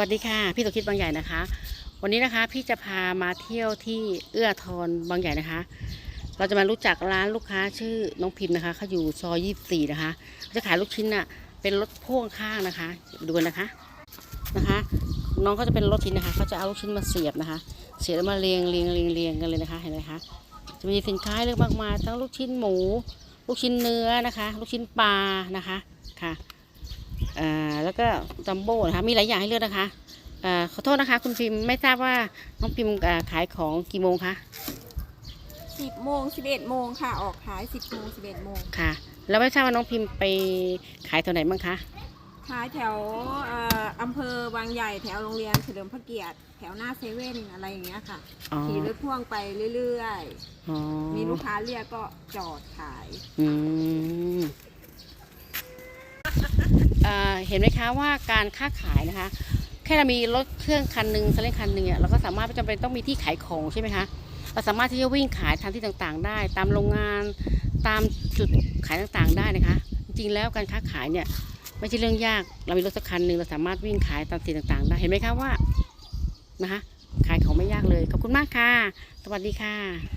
วัสดีค่ะ พี่สุคิดบางใหญ่นะคะ วันนี้นะคะพี่จะพามาเที่ยวที่เอื้อทอนบางใหญ่นะคะ เราจะมารู้จักร้านลูกค้าชื่อน้องพิมพ์นะคะเขาอยู่ซอยยี่สี่นะคะจะขายลูกชิ้นน่ะเป็นรถพ่วงข้างนะคะดูนะคะนะคะ น้องเขาจะเป็นรถชิ้นนะคะเขาจะเอาลูกชิ้นมาเสียบนะคะ เสียบแล้วมาเรียงเรียงเรียงเรียงกันเลยนะคะเห็นไหมคะจะมีสินค้าเลือกมากมายทั้งลูกชิ้นหมู ลูกชิ้นเนื้อนะคะ ลูกชิ้นปลานะคะค่ะ แล้วก็จัมโบ้นะคะมีหลายอย่างให้เลือกนะคะอ่าขอโทษนะคะ คุณพิมพ์ไม่ทราบว่าน้องพิมพ์อ่าขายของกี่โมงคะสิบโมงสิบเอ็ดโมงค่ะ ออกขายสิบโมงสิบเอ็ดโมงค่ะ แล้วไม่ทราบว่าน้องพิมพ์ไปขายแถวไหนบ้างคะขายแถวเอ่ออำเภอบางใหญ่แถวโรงเรียนเฉลิมพระเกียรติ แถวหน้าเซเว่นอะไรอย่างเงี้ยค่ะอ๋อขี่รถพ่วงไปเรื่อยอ๋อๆมีลูกค้าเรียกก็จอดขายอืมอ่า เห็นไหมคะว่าการค้าขายนะคะ แค่เรามีรถเครื่องคันหนึ่งซาเล้งคันหนึ่งเนี่ยเราก็สามารถไม่จำเป็นต้องมีที่ขายของใช่ไหมคะเราสามารถที่จะวิ่งขายตามที่ต่างๆ ได้ ตามโรงงานตามจุดขายต่างๆได้นะคะ จริงๆแล้วการค้าขายเนี่ยไม่ใช่เรื่องยากเรามีรถสักคันหนึ่งเราสามารถวิ่งขายตามสิ่งต่างๆ ได้เห็นไหมคะว่านะคะ ขายของไม่ยากเลยขอบคุณมากค่ะ สวัสดีค่ะ